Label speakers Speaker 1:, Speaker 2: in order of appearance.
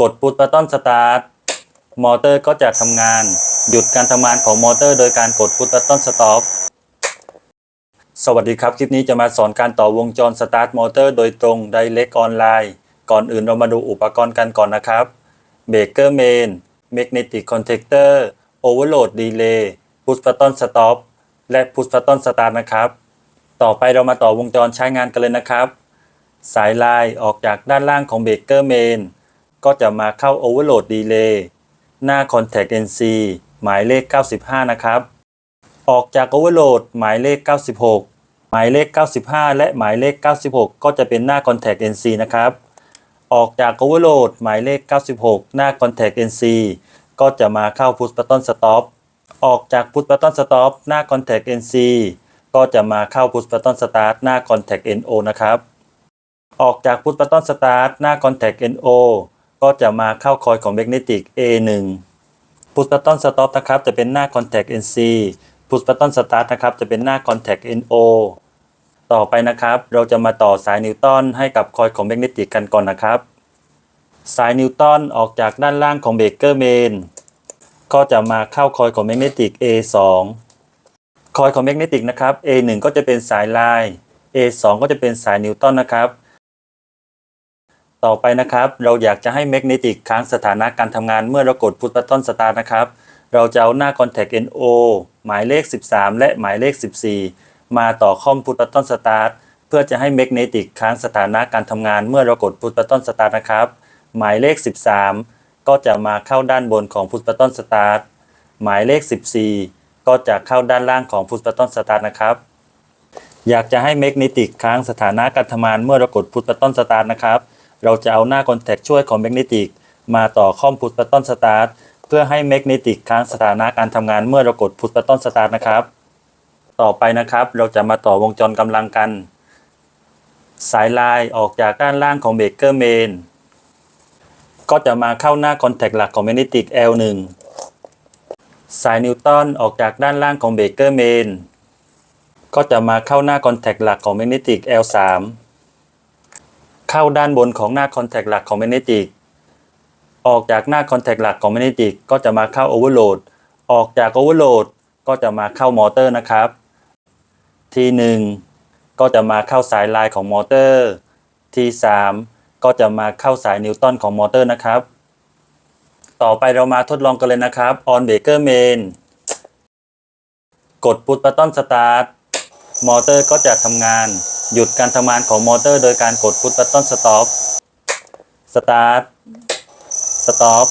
Speaker 1: กดพุทบัตตอนสตาร์ทมอเตอร์ก็จะทำงาน หยุดการทำงานของมอเตอร์โดยการกดพุทบัตตอนสต็อปสวัสดีครับ คลิปนี้จะมาสอนการต่อวงจรสตาร์ทมอเตอร์โดยตรง Direct ออนไลน์ ก่อนอื่นเรามาดูอุปกรณ์กันก่อนนะครับเบรกเกอร์เมน Magnetic Contactor Overload Relay Push Button Stop และ Push Button Start นะครับ ต่อไปเรามาต่อวงจรใช้งานกันเลยนะครับ สายลายออกจากด้านล่างของเบรกเกอร์เมน ก็จะมาเข้า Overload Relay หน้า Contact NC หมายเลข 95 นะครับ ออกจาก Overload หมายเลข 96 หมายเลข 95 และหมายเลข 96 ก็จะเป็นหน้า Contact NC นะครับ ออกจาก Overload หมายเลข 96 หน้า Contact NC ก็จะมาเข้า Push Button Stop ออกจาก Push Button Stop หน้า Contact NC ก็จะมาเข้า Push Button Start หน้า Contact NO นะครับ ออกจาก Push Button Start หน้า Contact NO ก็จะมาเข้าคอยของ Magnetic A1 Push Button Stop นะครับจะเป็นหน้า Contact NC Push Button Start นะครับจะเป็นหน้า Contact NO ต่อไปนะครับเราจะมาต่อสายนิวตันให้กับคอยของ Magnetic กันก่อนนะครับ สายนิวตันออกจากด้านล่างของเบรกเกอร์เมนก็จะมาเข้าคอยของ Magnetic A2 คอยของ Magnetic นะครับ A1 ก็จะเป็นสายลาย A2 ก็จะเป็นสายนิวตันนะครับ ต่อไปนะครับ เราอยากจะให้ Magnetic ค้างสถานะการทำงานเมื่อเรากด Push Button Start นะครับ เราจะเอาหน้า Contact NO หมายเลข 13 และหมายเลข 14 มาต่อคอม Push Button Start เพื่อจะให้ Magnetic ค้างสถานะการทำงานเมื่อเรากด Push Button Start นะครับ หมายเลข 13 ก็จะมาเข้าด้านบนของ Push Button Start หมายเลข 14 ก็จะเข้าด้านล่างของ Push Button Start นะครับ อยากจะให้ Magnetic ค้างสถานะการทำงานเมื่อเรากด Push Button Start นะครับ เราจะเอาหน้า Contact ช่วยของ Magnetic มาต่อคอม Push Button Start เพื่อให้ Magnetic ค้างสถานะการทำงานเมื่อเรากด Push Button Start นะครับ ต่อไปนะครับ เราจะมาต่อวงจรกำลังกัน สายลายออกจากด้านล่างของเบรกเกอร์เมนก็จะมาเข้าหน้า Contact หลักของ Magnetic L1 สายนิวตันออกจากด้านล่างของเบรกเกอร์เมนก็จะมาเข้าหน้า Contact หลักของ Magnetic L3 เข้าด้านบนของหน้า Contact หลักของ Magnetic ออกจากหน้า Contact หลักของ Magnetic ก็จะมาเข้า Overload ออกจาก Overload ก็จะมาเข้ามอเตอร์นะครับทีหนึ่งก็จะมาเข้าสายลายของมอเตอร์ทีสามก็จะมาเข้าสายนิวตันของมอเตอร์นะครับ ต่อไปเรามาทดลองกันเลยนะครับ on breaker main กด push button start มอเตอร์ก็จะทำงาน หยุดการทำงานของมอเตอร์โดยการกดพุทบัตตอนสต็อปสตาร์ทสต็อป